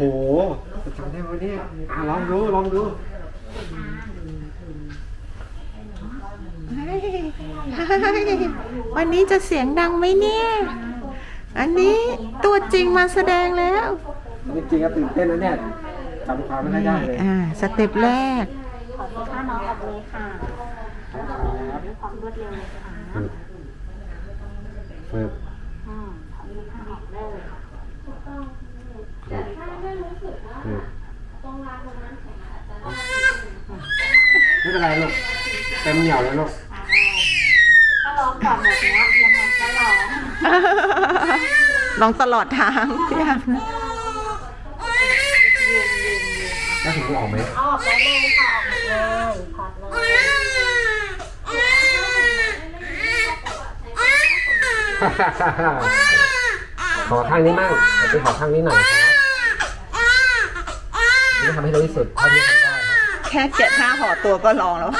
โอ้โหจำได้ไหมเนี่ยอะลองดู ลองดูวันนี้จะเสียงดังไหมเนี่ย อันนี้ตัวจริงมาแสดงแล้วนี่จริงก็ตื่นเต้นนะเนี่ยจำความไม่ค่อยได้เลยอ่า สเต็ปแรก ขอตัวท่าน้องออกเลยค่ะความรวดเร็วเลยค่ะก อืมขอมีท่าออกได้เลยค่ะ ฝึกฝึก ไม่เป็นไรลูกเต็มเหนียวเลยลูกถ้าร้องก่อนแบบเนี้ยยังไงก็ร้องลองตลอดทางพี่อาร์มยืนยืนยืนแล้วถึงจะออกไหมเอาออกได้เลยค่ะออกหมดเลยพอดเลยขอข้างนี้มั่งเอาไปขอข้างนี้หน่อย ครับนี่ทำให้เร็วที่สุดเท่าที่ทำได้ครับแค่เจ็ดท่าห่อตัวก็ลองแล้ว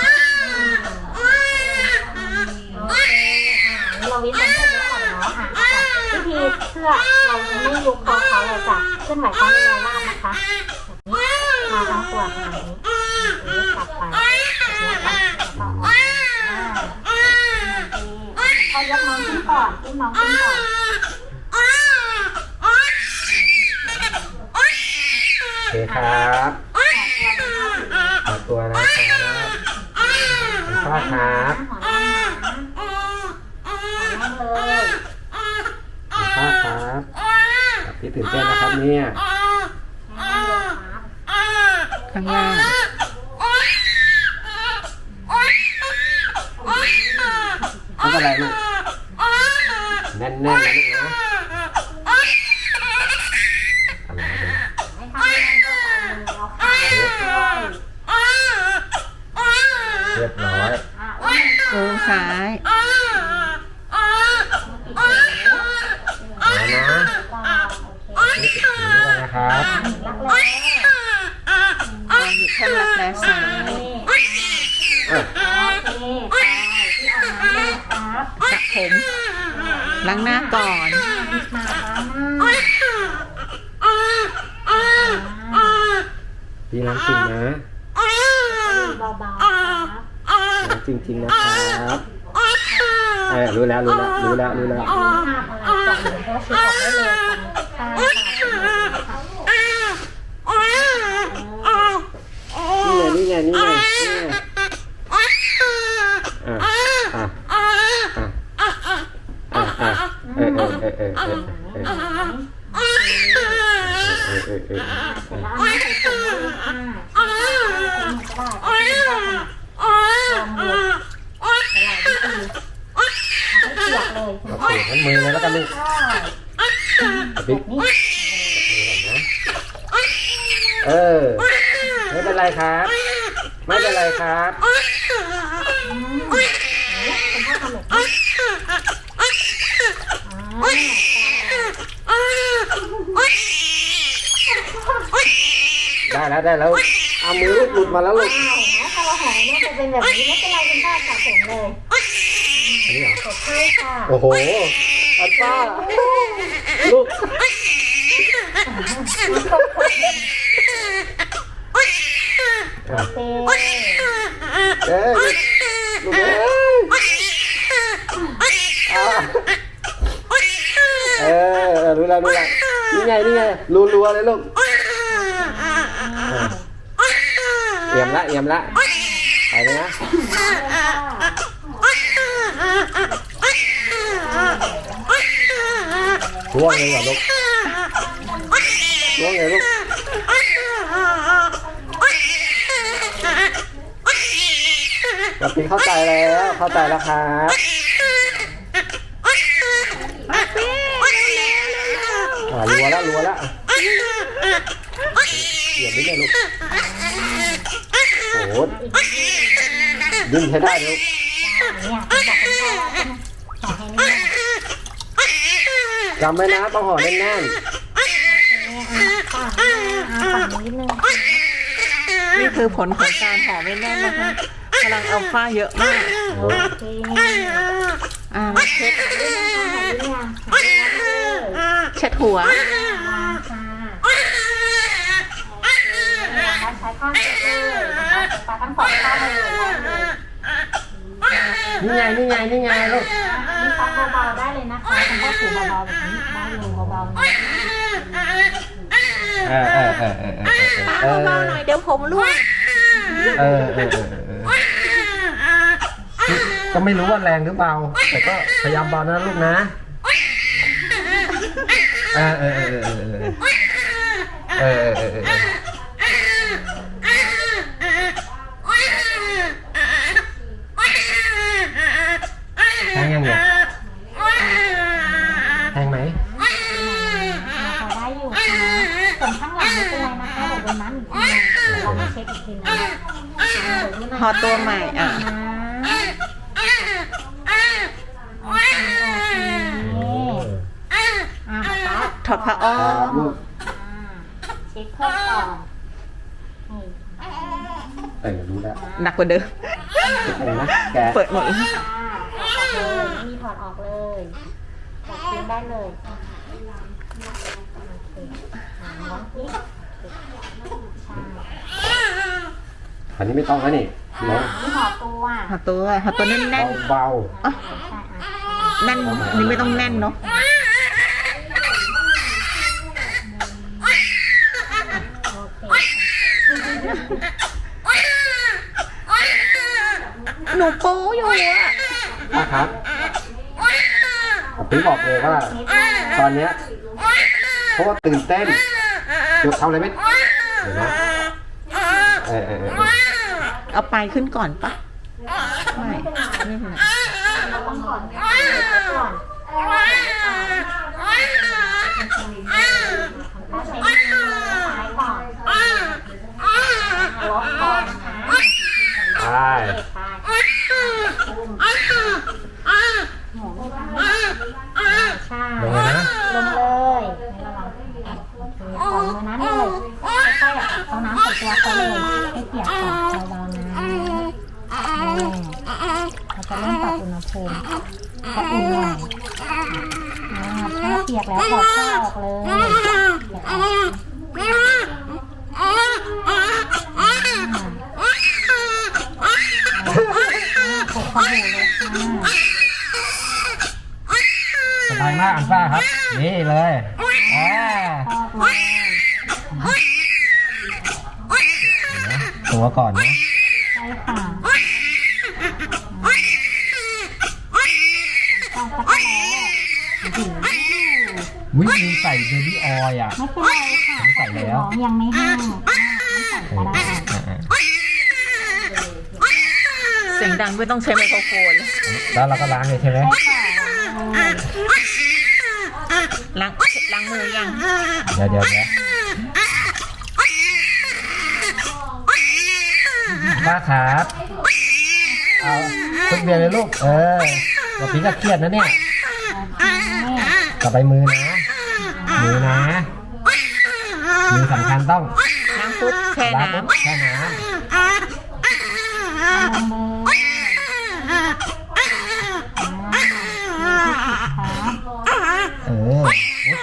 โอเคอ่าเราวิทย์มันเพื่อก่อนเนาะอะอะวิธีเพื่อเราจะไม่ยุบคอเขาเลยจ้ะเคลื่อนไหวเขาในแนวราบนะคะแบบนี้มาทั้งตัวขนาดนี้นี่กลับไปแบบนี้ค่ะแล้วก็ออกอ่าเขายกน้องขึ้นก่อนขึ้นน้องขึ้นก่อน โอ เคครับขอตัวนะครับขอครับหัวนั่งนะหัวนั่งเลยขอครับพี่ตื่นเต้นนะครับเนี่ยนั่งลงครับข้างล่างไม่เป็นไรลูกแน่นๆนะลูกนะอะไรนะ ไม่ทำให้มันก็เอามือเอาขาช่วย เรียบร้อย อะอุ้ม โค้งซ้าย ปิดหู เอานะ ก่อนโอเค นี่ติดหูด้วยนะครับ รักแร้ ลองหยิบแค่รักแร้ซ้าย นี่ อะ โอเคไปที่อาบน้ำเลยครับ สระผมล้างหน้า ก่อนบิดมาล้างหน้าพี่ล้างจริงนะเบาๆครับล้างจริงๆนะครับเออรู้แล้วรู้แล้วรู้แล้วรู้แล้ว แล้วได้แล้วเอามือลูกหลุดมาแล้วลูกอ้าวนะถ้าเราหายเนี่ยจะเป็นแบบนี้ไม่เป็นไรเป็นท่าสะสมเลยอันนี้เหรอกดช่วยค่ะโอ้โหอันป้าลูกอะโอเคเอ้ยลูกเอ้ยอะเออเออรู้แล้วรู้แล้วนี่ไงนี่ไงรัวๆเลยลูกอะ เอี่ยมละเอี่ยมละไปเลยนะร่วงเลยเหรอลูกร่วงเลยลูกปกติเข้าใจแล้วเข้าใจแล้วครับรัวแล้วรัวแล้วเอี่ยมนิดเดียลูก ดดึงให้ได้ลูวจำไว้นะต้องห่อแน่นนี่คือผลของการห่อแน่นนะคะกำลังเอาฝ้าเยอะมากเช็ดหัว ปาทั้งสองข้างเลยได้เลยนี่ไงนี่ไงนี่ไงลูกนี่ซักเบาๆได้เลยนะคะคุณพ่อถูเบาๆแบบนี้ได้เลยเบาๆนะเออเออเออเออเอเบาๆหน่อยเดี๋ยวผมร่วงเออเออเออก็ไม่รู้ว่าแรงหรือเบา แต่ก็พยายามเบานะลูกนะเออเออเออเออเออ งยังเนี่ยแทงไหมได้อยู่นะส่วนข้างหลังไม่เป็นไรนะคะเดี๋ยวโดนน้ำอีกทีนึงเดี๋ยวเรามาเช็คอีกทีนึงพอตัวใหม่อะถอดผ้าอ้อมเช็คเพิ่มก่อนเออรู้แล้วหนักกว่าเดิมอะไรนะแกเปิดหมด เลยไม่มีถอดออกเลยจับทิ้งได้เลยโอเคอ่าน้องนี่ใช่อันนี้ไม่ต้องแล้วนี่น้องนี่ถอดตัวหอตัวหอตัวแน่นเบาเบาใช่อะๆแน่นนี่ไม่ต้องแน่นเนาะโอเคหนูโป้อยู่อะๆ นะครับพี่บอกเลยว่า ตอนเนี้ยเพราะว่าตื่นเต้นเดี๋ยวทำอะไรไม่เดี๋ยวนะเออเออเออเอาไปขึ้นก่อนปะไม่ไม่เป็นไรเราต้องถอดเช็คก่อนถ้าใช้มือซ้ายก่อน ลงเลยนะลงเลยไม่ระวังเปล่อยมือนั้นเลยค่อยๆเอาน้ำใส่ตัวเขาเลยให้เปียกก่อนเบาๆนะเราจะเริ่มปรับอุณหภูมิก็อุ่นหน่อยอ่าถ้าเปียกแล้วถอดผ้าออกเลยเปียกออกกด สบู่เลยค่ะสบายมากอันฟ้าครับ นี่เลยอ่าพอกเลยตัวก่อนนะใช่ค่ะตองตะกร้อถึงวิธีใส่เบบี้ออยอะไม่เป็นไรค่ะใส่แล้วยังไม่แห้งไม่ใส่ก็ได้ เสียงดังไม่ต้องใช้ไมโครโฟน แล้วเราก็ล้างเลยใช่ไหมใช่ค่ะล้างล้างมือยังเดี๋ยวเดี๋ยวเดี๋ยวป้าครับเอาทุกเดือนเลยลูก เออเราพี่ก็เครียดนะเนี่ยโอเคต่อไปมือนะ มือนะ มือสำคัญต้องล้างปุ๊บแช่ล้างน้ปุ๊บแช่น้ลงมือำเออ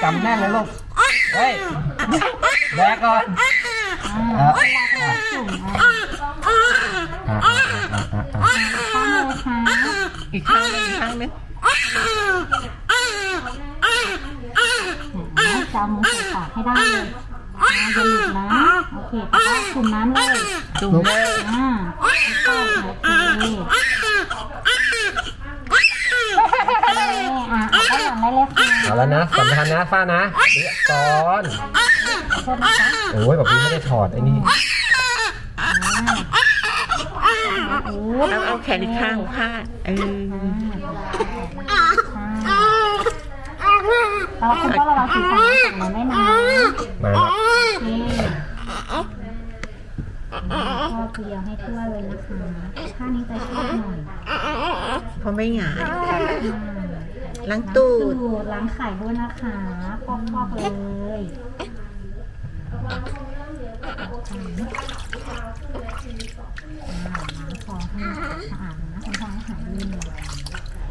โอ้ยจำแน่นเลยลูก เฮ้ยแบกก่อนเออจุ่มอะอะอะอะอะข้างเลยค่ะำอีกข้างหนึงอีกข้างหนึงจะเอามือใส่ปากให้ได้เลยอย่าหลุดนะ โอเคแล้วก็จุ่มน้ำเลยจุ่มเลยอ่าก็โอเคอะเอาข้างหลังได้เลยค่ะ เอาแล้วนะสำคัญนะฟ้านะเดี๋ยวก่อนโทษนะคะโอ้ยแบบนี้ไม่ได้ถอดไอ้นี่โอ้แล้วเอาแขนอีกข้างพาดเออเราคุณก็ระวังสีสันของมันด้วยนะมาโอเคก็เกลียวให้ทั่วเลยนะคะท่านี้จะชอบหน่อยเพราะไม่หงายอ่า ล้างตูดล้างไข่ด้วยนะคะฟอกๆเลยล้างคอให้สะอาดนะทำให้หายลื่นเลย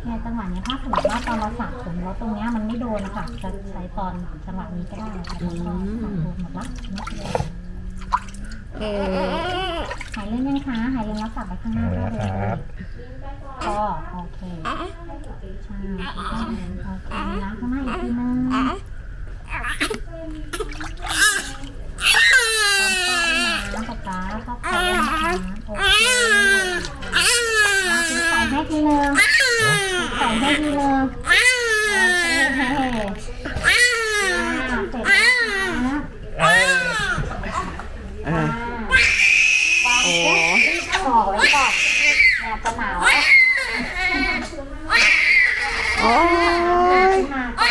เนี่ยจังหวะนี้ถ้าสมมติว่าตอนเราสระผมแล้วตรงเนี้ยมันไม่โดนนะคะจะใช้ตอนจังหวะนี้ก็ได้ค่ะแล้วก็สระผมหมดละ เดียวเออหายเล่นยังคะหายเล่นแล้วกลับไปข้างหน้าได้เลยครับพอโอเคใช่โอเคนะข้างหน้าอีกทีนึงตอนป้าด้วยนะป๊าป๊าเข้าไปนะคะโอเคใส่ให้ทีนึงใส่ให้ทีนึงโอเคเสร็จแล้วนะ เอ้ย อ่า วาง โอ้ ห่อไว้ก่อนเนี่ยจะหนาวโอ้ยมาก็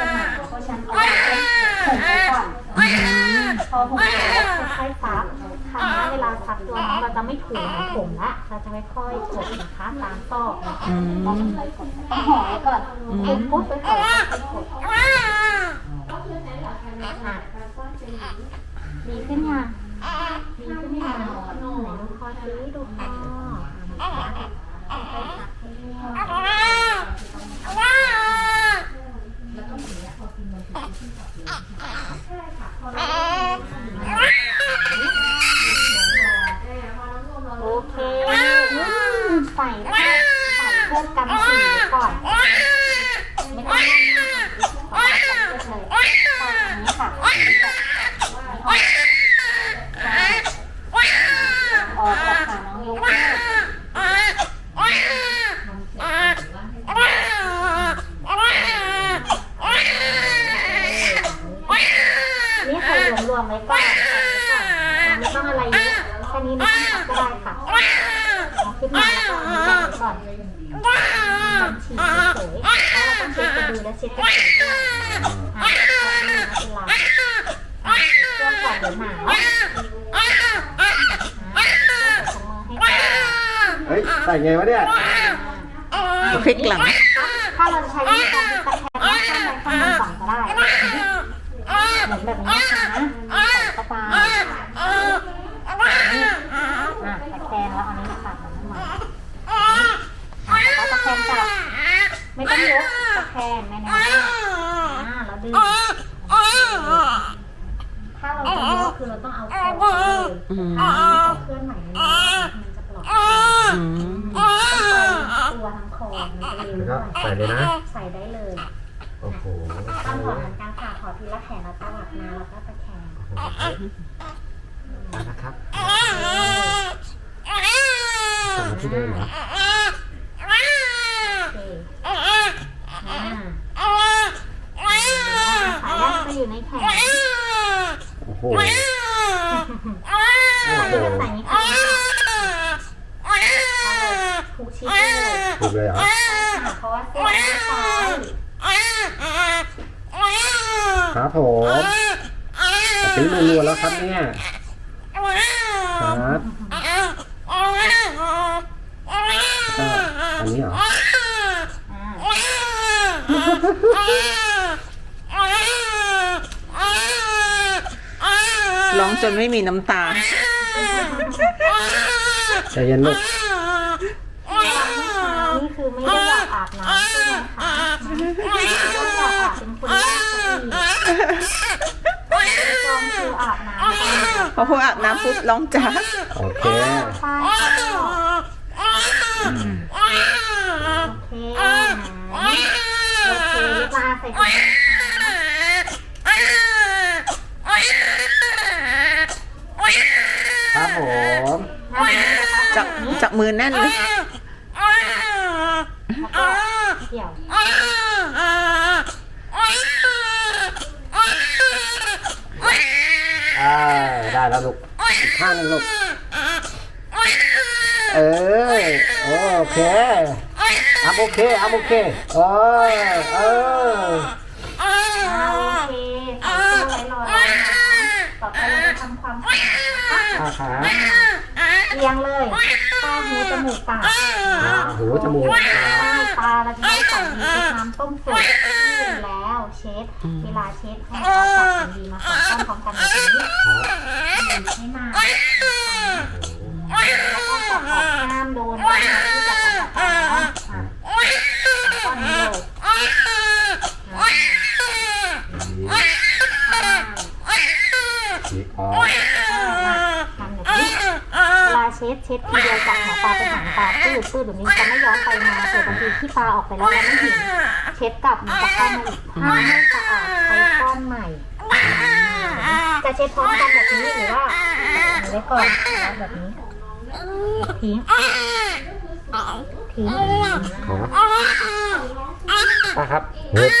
จะหนาวเพราะฉันเอาไว้ผมไว้ก่อนพอผมแล้วค่อยๆซับคราวนี้เวลาซับตัวเราจะไม่ถูผมละเราจะไม่ค่อยกดนะคะตามซอกนะคะอืมต้องห่อไว้ก่อนปุ๊บปุ๊บไปก่อนดีขึ้นยัง ดีขึ้นยังไหนดูคอซิดูคอค่อยๆซับให้เรื่อยโอเคใส่ใส่เพื่อกันฉี่ไว้ก่อนไม่ต้องนั่งเอาใส่เพื่อเลยใส่อันนี้ค่ะ ออกจากขาน้องลูกนี่ใส่รวมๆไว้ก่อนไว้ก่อนไม่ต้องอะไรเยอะแค่นี้ไม่ต้องซับก็ได้ค่ะเอาขึ้นมาแล้วก็อันนี้ก่อนไว้ก่อนกันฉี่เฉยๆแล้วเราต้องเช็ดกระดูและเช็ดกระดูด้วยอะก็ไม่เป็นไรช่วงก่อนเดี๋ยวหนาวอะช่วงใส่ถุงมือให้ก่อน เฮ้ยใส่ไงวะเนี่ยพลิกหลัง ถ้าเราใช้วิธีการตะแคงข้างใดข้างหนึ่งก่อนก็ได้เหมือนแบบนี้นะคะใส่เข้าไปนี่อะตะแคงแล้วเอานี้มาตัดมันขึ้นมาอะแล้วตะแคงจับไม่ต้องยกตะแคงแน่ๆอ่าแล้วดึงถ้าเราจะยกคือเราต้องเอาคอเลยอืมถ้าเราเอาเคลื่อนไหว ตัวทั้งคอมันจะเร็วแล้วก็ใส่เลยนะ ใส่ได้เลยโอ้โหต้องถอดเหมือนกันค่ะถอดทีละแขนแล้วก็หลับนาแล้วก็ตะแคงนะครับกลับมาที่เดิมเหรอโอเคอ่าสายแรกก็อยู่ในแขนโอ้โหใส่เลยใส่นี้ค่ะ ผูกชิดเลยถูกเลยเหรอเพราะว่าเส้นไม่ใช่ครับผมตีมือรัวแล้วครับเนี่ยครับก็อันนี้เหรออ่าร้องจนไม่มีน้ำตาใจเย็นลูก นี่คือไม่ได้ อยากอาบน้ำใช่ไหมคะไม่ได้อยากอาบเป็นคนแรกเลยจอมคืออาบน้ำพอพูดอาบน้ำปุ๊บร้องจ้าโอเคใช่โอเคโอเคมาใส่ถุงครับผมจับจับมือแน่นเลย แล้วก็ เกี่ยวอ่าได้แล้วลูกอีกข้างหนึงลูก เออโอเคอัพโอเคอัพโอเคเออเอออ่าโอเคใส่ตู้ไว้รอแล้วนะต่อไปเราจะทำความสะอาดนะคะอาขา เรียงเลยตาหูจมูกปากอ่าหูจมูกใต้ตาเราจะได้ใส่ดีเป็นน้ำต้มสุกที่แล้วเช็ดเวลาเช็ดให้เขาจับดีมาสองต้นพร้อมกันแบบนี้ครับให้นานแล้วก็จับออกห้ามโดนโดนที่จะจับออกนะอะก้อนนี้เลยอะ ฉีกออก ทำแบบนี้ เช็ดเช็ดทีเดียวจากหัวปลาไปหางปลาปื้ดปื้ดแบบนี้จะไม่ย้อนไปมาเกิดบางทีที่ปลาออกไปแล้วเราไม่เห็นเช็ดกลับมันจะเข้ามาอีกถ้าไม่สะอาดใช้ก้อนใหม่ จะเช็ดพร้อมกันแบบนี้หรือว่าเอาไว้ก่อนแล้วแบบนี้ทิ้งทิ้งขอป้าครับเปิด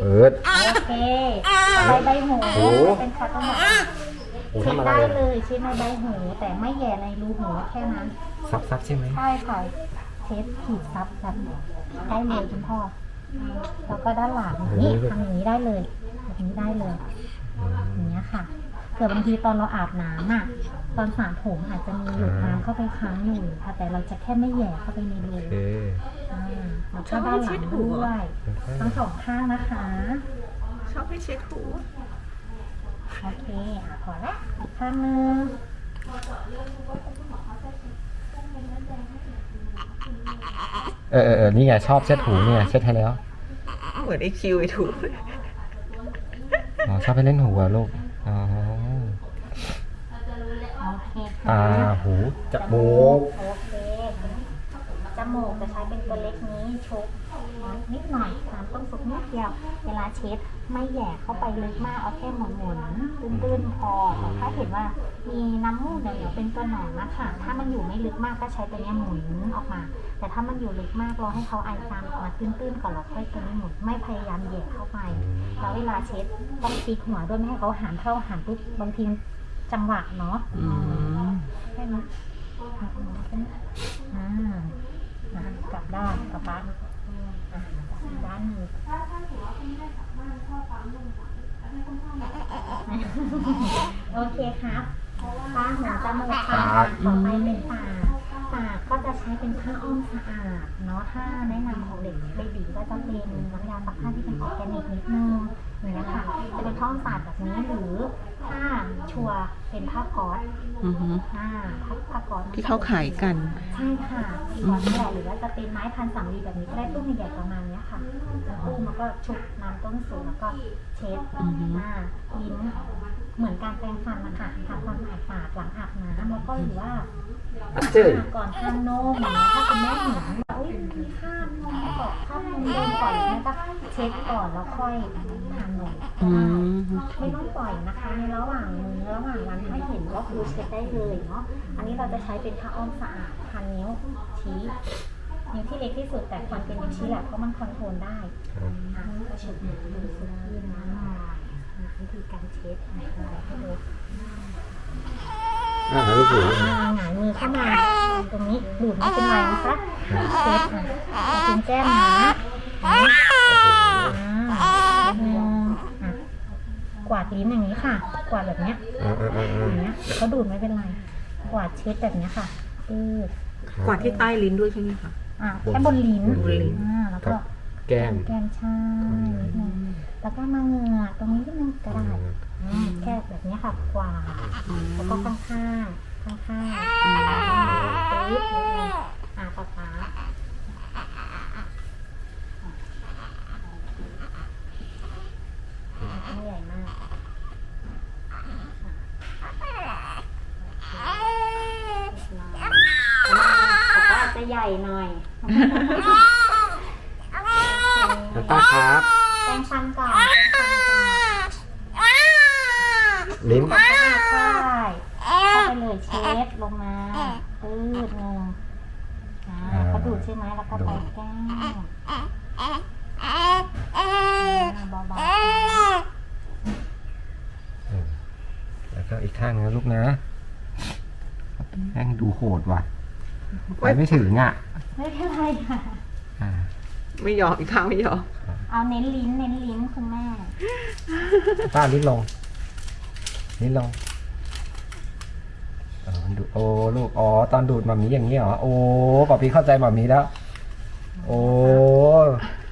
เปิดโอเคใบใบหูเป็นคอตตอนโอ้ เช็ดทำอะไรได้อะเลย เช็ดในใบหู แต่ไม่แย่ในรูหูแค่นั้น ซับซับใช่ไหมใช่ค่ะเช็ดขีดซับแบบได้เลยคุณพ่อ แล้วก็ด้านหลังนี่ทำอย่างนี้ได้เลยแบบนี้ได้เลยอย่างเงี้ยค่ะเผื่อบางทีตอนเราอาบน้ำอะ ตอนสระผมอาจจะมีหยดน้ำเข้าไปค้างอยู่ค่ะ แต่เราจะแค่ไม่แหย่เข้าไปในรูโอเคอ่าแล้วก็ด้านหลังด้วยทั้งสองข้างนะคะ ชอบให้เช็ดหู โอเคอะพอละอีกข้างหนึงเออเออเออนี่ไงชอบเช็ดหูเนี่ยเช็ดให้แล้ว เหมือนไอคิวไอถูกอ๋อชอบไปเล่นหูเหรอะลูก อ๋อโอเคตาค่ะหูจมูกโอเคจมูกจะใช้เป็นตัวเล็กนี้ชุบ นิดหน่อยน้ำต้มซุปนิดเดียว เวลาเช็ดไม่แหย่เข้าไปลึกมากเอาแค่หมุนหมุนๆตื้นๆพอแต่ถ้าเห็นว่ามีน้ำมูกเดี๋ยวๆเป็นตัวหนอนนะคะถ้ามันอยู่ไม่ลึกมากก็ใช้ตัวเนี้ยหมุนออกมา แต่ถ้ามันอยู่ลึกมากเราให้เขาไอจามออกมาตื้นๆก่อนเราค่อยตัวนี้หมุนไม่พยายามแหย่เข้าไปแล้วเวลาเช็ดต้องพลิกหัวด้วยไม่ให้เขาหันเข้าหันปุ๊บบางทีจังหวะเนาะอืมใช่ไหมหักหัวขึ้นอ่าอ่ากลับด้านกลับบ้านอ่า ด้านหนึ่งโอเคครับตาหูจมูกปากต่อไปเป็นปากปากก็จะใช้เป็นผ้าอ้อมสะอาดเนาะถ้าแนะนำของเด็กเบบีก็จะเป็นน้ำยาซักผ้าที่เป็นออร์แกนิกนิดนึง อย่างเงี้ยค่ะจะเป็นผ้าอ้อมสะอาดแบบนี้หรือถ้าชัวร์เป็นผ้าก๊อซอือฮึอ่าผ้าผ้าก๊อซที่เขาขายกัน ใช่ค่ะก๊อซนี่แหละหรือว่าจะเป็นไม้พันสำลีแบบนี้ก็ได้ตู้ใหญ่ๆประมาณเนี้ยค่ะแล้วตู้มันก็ชุบน้ำต้นสูงแล้วก็เช็ดอือฮึ อ่าลิ้น เหมือนการแปรงฟันนะคะทำความสะอาดปากหลังอาบน้ำแล้วก็หรือว่าก่อนทานนมอย่างนี้ถ้าคุณแม่เห็นว่าอุ้ยมีคราบนมก่อนคราบนมเดินก่อนอย่ก็เช็ดก่อนแล้วค่อยทานนมไม่ต้องปล่อยนะคะในระหว่างมือระหว่างวันถ้าเห็นก็คือเช็ดได้เลยเนาะอันนี้เราจะใช้เป็นผ้าอ้อมสะอาดพันนิ้วชี้นิ้วที่เล็กที่สุดแต่ควรเป็นนิ้วชี้แหละเพราะมันคอนโทรลได้เช็ดมือดูสุดยื่นน้ำหน่อยอะ ธีการเช็ดอะไรให้ดูอ่าลูกหูอ่าหงายมือเข้ามา ตรงนี้ดูดไม่เป็นไรนะคะเช็ดอะเอาเป็นแก้มนะอ่านิดนึงอะกวาดลิ้นอย่างนี้ค่ะ กวาดแบบเนี้ยอ่าอ่าอ่าออ่าย่างเงี้ยเขาดูดไม่เป็นไร กวาดเช็ดแบบเนี้ยค่ะปืดกว่าดที่ใต้ลิ้นด้วยใช่ไหมคะ อ่าแค่บนลิ้นบนลิ้น อ่าแล้วกัก็บ แก้ม แก้มใช่นิดนึงแล้วก็มาเหงือกตรงนี้นิดนึงก็ได้อ่าแค่แบบเนี้ยค่ะกวาดแล้วก็ข้างข้างข้างข้างๆปึ๊บนิดนึงอ่าป๊าป๊าไม่ใหญ่มากแต่ก็อาจจะใหญ่หน่อย น้ำตาครับแปรงฟันก่อนแปรงฟันก่อนลิ้นใช่ใช่เข้าไปเลยเช็ดลงมาปื้ดหนึ่งอ่าก็ดูดใช่ไหมแล้วก็ไปแก้มอ่าเบาแล้วก็อีกข้างนะลูกนะแม่งดูโหดว่ะไปไม่ถึงอะๆไม่เป็นไรค่ะ อ่า ไม่ยอมอีกครั้งไม่ยอมเอาเน้นลิ้นเน้นลิ้นคุณแม่ ป้าลิ้นลงลิ้นลงอ๋อดูโอ้ลูกอ๋อตอนดูดหมามีอย่างนี้เหรอโอ้ป๊อปปี้เข้าใจหมามีแล้ว โอ้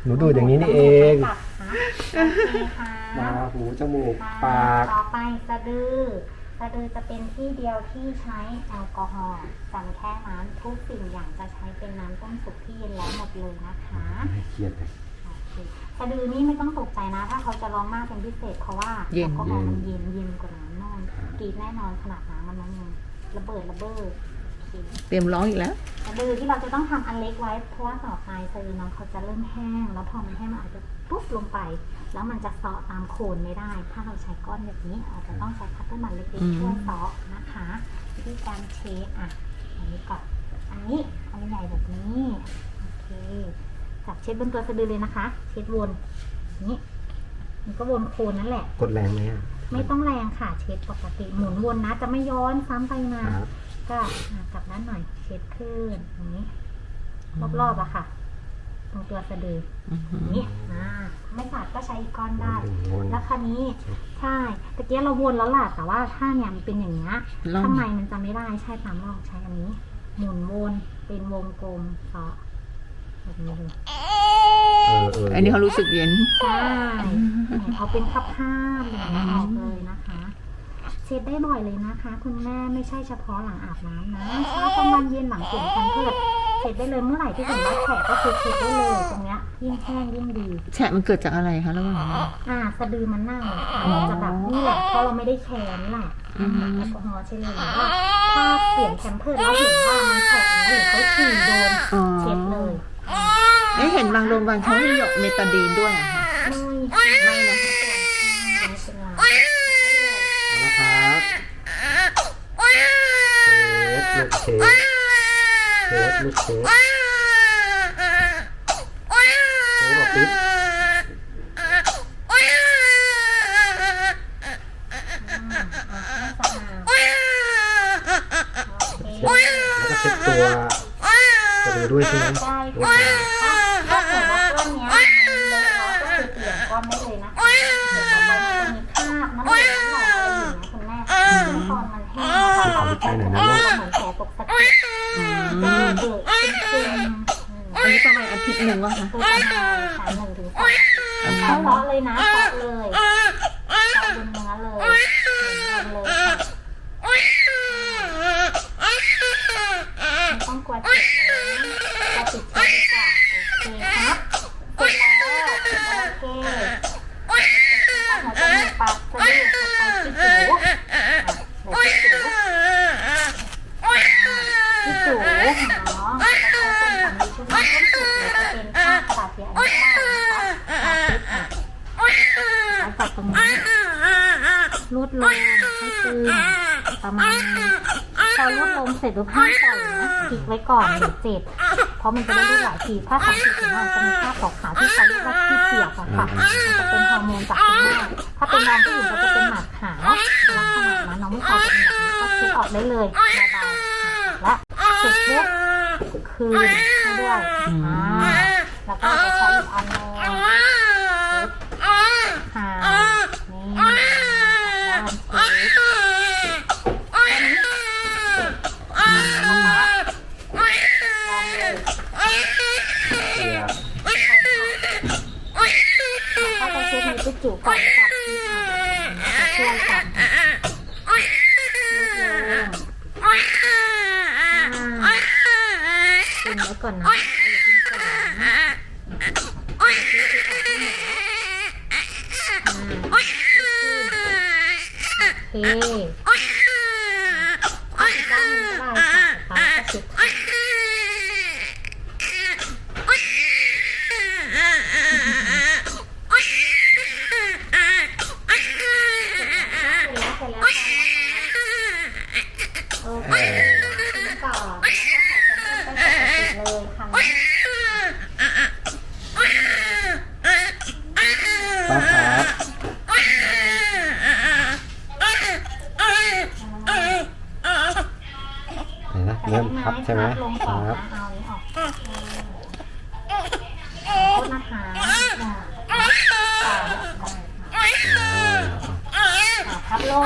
หนูดูดอย่างนี้นี่เองปากครับโอเคค่ะตาหูจมูกค่ะปาก ต่อไปสะดือ สะดือจะเป็นที่เดียวที่ใช้แอลกอฮอล์จำแค่นั้นทุกสิ่งอย่างจะใช้เป็นน้ำต้มสุกที่เย็นแล้วหมดเลยนะคะเครียดเลยโอเคสะดือนี่ไม่ต้องตกใจนะ ถ้าเขาจะร้องมากเป็นพิเศษเพราะว่าเย็นแอลกอฮอล์มันเย็นเย็นกว่าน้ำนอนกรีดแน่นอนขนาดน้ำมันน้ำนมระเบิดระเบิดโอเคเตรียมร้องอีกแล้วสะดือที่เราจะต้องทำอันเล็กไว้เพราะว่าต่อไปสะดือน้องเขาจะเริ่มแห้ง แล้วพอมันแห้งมันอาจจะปุ๊บลงไป แล้วมันจะเซาะตามโคนไม่ได้ ถ้าเราใช้ก้อนแบบนี้อาจจะต้องใช้คัตเตอร์มันเล็กอืมๆช่วยเซาะนะคะวิธีการเช็ดอะอันนี้ก่อนอันนี้เอาใหญ่แบบนี้โอเคจับเช็ดบนตัวสะดือเลยนะคะ เช็ดวนนี่มันก็วนโคนนั่นแหละ กดแรงไหมอะไม่ต้องแรงค่ะ เช็ดปกติหมุนวนนะ จะไม่ย้อนซ้ำไปมาครับก็อะกลับด้านหน่อย เช็ดขึ้นอย่างนี้ รอบๆอะค่ะ ตรงตัวสะดืออือหือย่างอนี้อ่าไม่ขาดก็ใช้อีกก้อนได้ วนแล้วคราวนี้ใช่ตะเกียบเราวนแล้วล่ะแต่ว่าถ้าเนี่ยมันเป็นอย่างนี้ยลอง ข้างในมันจะไม่ได้ใช่ตามลองใช้อันนี้ หมุนวนเป็นวงกลมเซาะแบบนี้เลยเออเอออันนี้เขารู้สึกเย็น ใช่เอาเป็นคับห้ามอย่างนี้ออกเลยนะคะเช็ดได้บ่อยเลยนะคะ คุณแม่ไม่ใช่เฉพาะหลังอาบน้ำนะเช้ากลางวันเย็นหลังเปลี่ยนแพมเพิร์สเช็ดได้เลยเมื่อไหร่ที่เห็นว่าแฉะก็คือเช็ดได้เลยตรงเนี้ยยิ่งแห้งยิ่งดีแฉะมันเกิดจากอะไรคะระหว่างนี้อ่าสะดือมันนั่งค่ะอ๋อเราจะแบบนี่แหละเพราะเราไม่ได้แคร์นี่แหละอืม แอลกอฮอล์ใช่เลยหรือว่าถ้าเปลี่ยนแพมเพิร์สแล้วเห็นว่ามันแฉะอย่างนี้หรือเขาฉี่โดนอ๋อเช็ดเลยเอ๊ะเห็นบางโรงพยาบาลเขาให้หยดเมตาดีนด้วยอะค่ะไม่ไม่นะคะ ไม่เป็นไร เอาละครับเชฟ ลูกเทปเทปลูกเทปโอ้แบบปิ๊บ โอเค แล้วก็เช็ดตัวจะดูด้วยใช่ไหม ใช่ ด้วย ค่ะ กัน ถ้าเกิดว่าก้อนเนี้ยมันเลอะแล้วก็คือเปลี่ยนก้อนได้เลยนะคะเดี๋ยวต่อไปมันจะมีคราบน้ำเหลืองหน่อยอะไรอย่างเงี้ยคุณแม่ซึ่งตอนมันแห้งนะคะเราจะเหมือนแผลปกติ อื จะ ม เกิดซึมๆ อันนี้ประมาณอาทิตย์หนึ่งวะคะ คือประมาณสามหนึ่งถึงสองอาทิตย์เขาเลาะเลยนะเลาะเลยเลาะบนเนื้อเลยเหมือนกันเลยค่ะไม่ต้องกลัวเจ็บนะเราติดเชื้อดีกว่าโอเคครับเสร็จแล้วโอเคหัวจมูกปากสะดือสไปที่จูอะเดี๋ยวที่จูที่จูเนาะแล้วก็เป็นสำลีชุดนี้ต้นสุดเลยจะเป็นผ้ากระดาษเปียกอันนี้นะคะอาทิตย์อะแล้วจับตรงนี้รูดลงให้ตึงประมาณนี้พอรูดลง เสร็จปุ๊บห้ามปล่อยนะคลิกไว้ก่อนเดี๋ยวเจ็บ เพราะมันจะได้รูดหลายทีถ้าสังเกตเห็นว่ามันจะมีคราบขาวๆที่เขาเรียกว่าที่เปียกอะค่ะมันจะเป็นฮอร์โมนจากคุณแม่ถ้าเป็นน้องผู้หญิงก็จะเป็นหมัดขาวลักษณะนั้นน้องผู้ชาจะเป็นแบบนี้ก็เช็ดออกได้เลยเบาๆและเสร็จปุ๊บคืนให้ด้วยอ่าแล้วก็จะใช้อีกอันหนึงปุ๊บหานี่ด้านเช็ดอันนี้เสร็จนะคะลองเลย เสีย ถ้าไปเช็ดมือจุ๊ก่อนจับที่ขาจะช่วยกันลูกลงกินไว้ก่อนนะ นะเริ่มครับใช่ไหมครับอานี้ออกโทษนะคะพับลง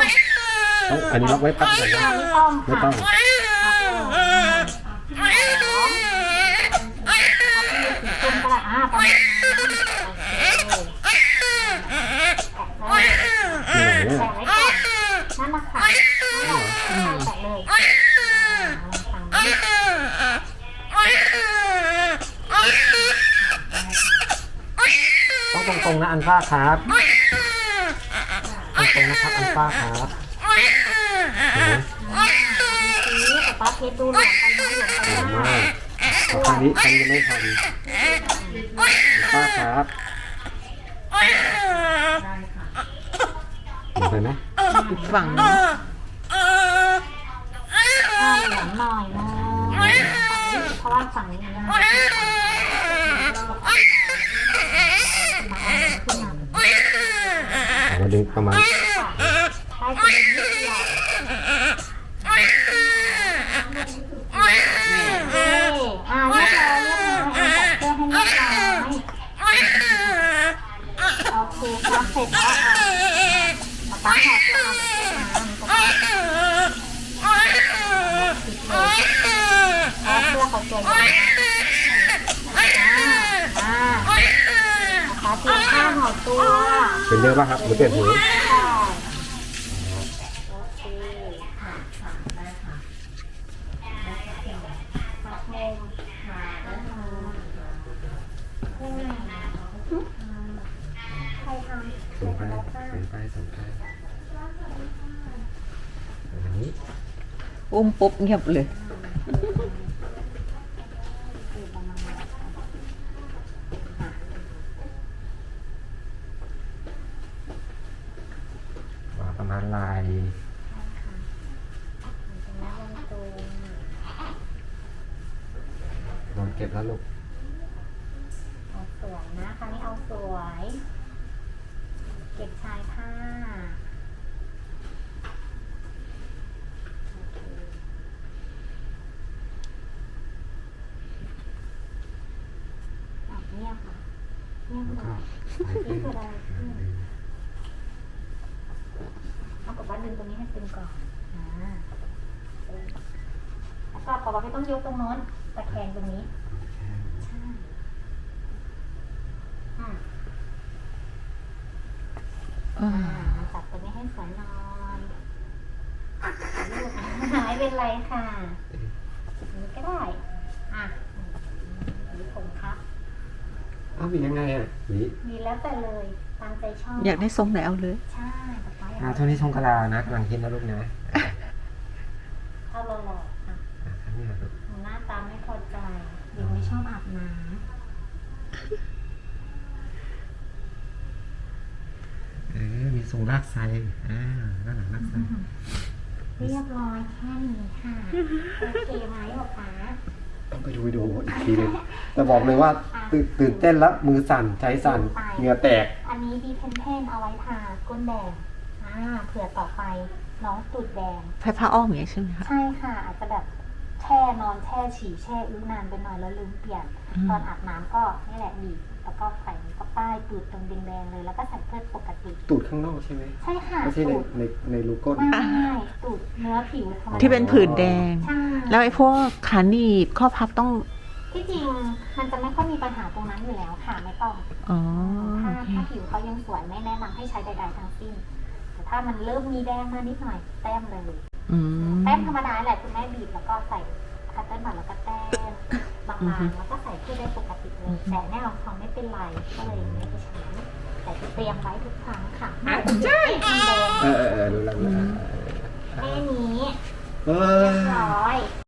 ต้องอันนี้ล็อกไว้ปั๊บเดียนะไม่ต้องไม่ค่ะต้ ต้องตรงๆนะอันฟ้าครับตรงๆนะครับอันฟ้าครับเห็นไหมเทสดูหลวมไปไหมหลวมไปหมไหมมากเอาคราวนี้คราวนี้ยังไม่ทันป้าครับหอมไปไหมอีกฝั่งหนึ่งอ่าหลวมหน่อยนะเพราะว่าฝั่งนี้นะ มาเอาดึงประมาณได้จะเป็นนิดเดียวเอ้ยอ่าเรียบร้อยเรียบร้อยอ่าจัดเสื้อให้เรียบร้อยโอเคครับเสร็จแล้วอะป๊า ป๊าถอดเสื้อมาเดี๋ยวเอาเสื้อเขาตัวใหญ่อ่าอ่าป๊าเตรียมผ้าห่อตัวเป็นเยอะป่ะครับหรือเปลี่ยนหูใช่โอเคปักมุมใครทำส่งไปส่งไปส่งไปอันนี้ อุ้มปุ๊บเงียบเลย วางประมาณลายนอนเก็บแล้วลูก เอาสวยนะคราวนี้เอาสวย เก็บชายผ้าโอเคอะเงียบค่ะเงียบ แล้ว เล ก็ ย ใส่ขึ้น นี่คืออะไรเอากับว่าดึงตรงนี้ให้ตึงก่อนอ่าตึง แล้วก็บอกว่าไม่ต้องยกตรงโน้นตะแคงตรงนี้ใช่อ่าอ่าอ่าจับตรงนี้ให้สวยหนอนลูกไม่เป็นไรค่ะอันนี้ก็ได้อะอันนี้ผมครับเอ้ามียังไงอะนี่มีแล้วแต่เลยตามใจชอบอยากได้ทรงไหนเอาเลยใช่ป๊าป๊าอยากอ่าได้เท่านี้ชงกะลานะกำลังคิดนะลูกนะ ถ้าหล่อๆอะ อ่าเท่านี้นะลูก หน้าตาไม่พอใจเด็กไม่ ชอบอาบน้เออมีทรงลากไซอ่าด้านหลังลากไซำเรียบร้อยแค่นี้ค่ะ โอเคไหมป๊าป๊าต้องไปดูวิดีโออีกทีหนึงแต่บอกเลยว่าตื่นตื่นเต้นแล้วมือสั่นใจสั่นเหงื่อแตก อันนี้ดีเพนเทนเอาไว้ทาก้นแดงอ่าเผื่อต่อไปน้องตูดแดงแพ้ผ้าอ้อมอย่างนี้ใช่ไหมคะ ใช่ค่ะ อาจจะแบบแช่นอนแช่ฉี่แช่อึนานไปหน่อยแล้วลืมเปลี่ยนอืมตอนอาบน้ำก็นี่แหละบีบแล้วก็ใส่ก็ป้ายตูดตรงแดงๆเลยแล้วก็ใส่เพื่อปกติ ตูดข้างนอกใช่ไหมใช่ค่ะไม่ใช่ในตูดในในรูก้นไม่ไม่ตูดเนื้อผิวธรรมดาที่เป็นผื่นแดงใช่แล้วไอ้พวกขาหนีบข้อพับต้องที่จริงมันจะไม่ค่อยมีปัญหาตรงนั้นอยู่แล้วค่ะไม่ต้องอ๋อถ้าโอเคถ้าผิวเขายังสวยไม่แนะนำให้ใช้ใดๆทั้งสิ้นแต่ถ้ามันเริ่มมีแดงมานิดหน่อยแต้มเลย อืมแต้มธรรมดาแหละคุณแม่บีบแล้วก็ใส่คัตเติ้ลบัตแล้วก็แต้มบางๆแล้วก็ใส่เพื่อได้ปกติเลยแต่แน่นอนความไม่เป็นไรก็เลยไม่ได้ใช้แต่เตรียมไว้ทุกครั้งค่ะไม่ใช่แดงเออเออเออรู้แล้วรู้แล้วแค่นี้เอเรียอบร้อย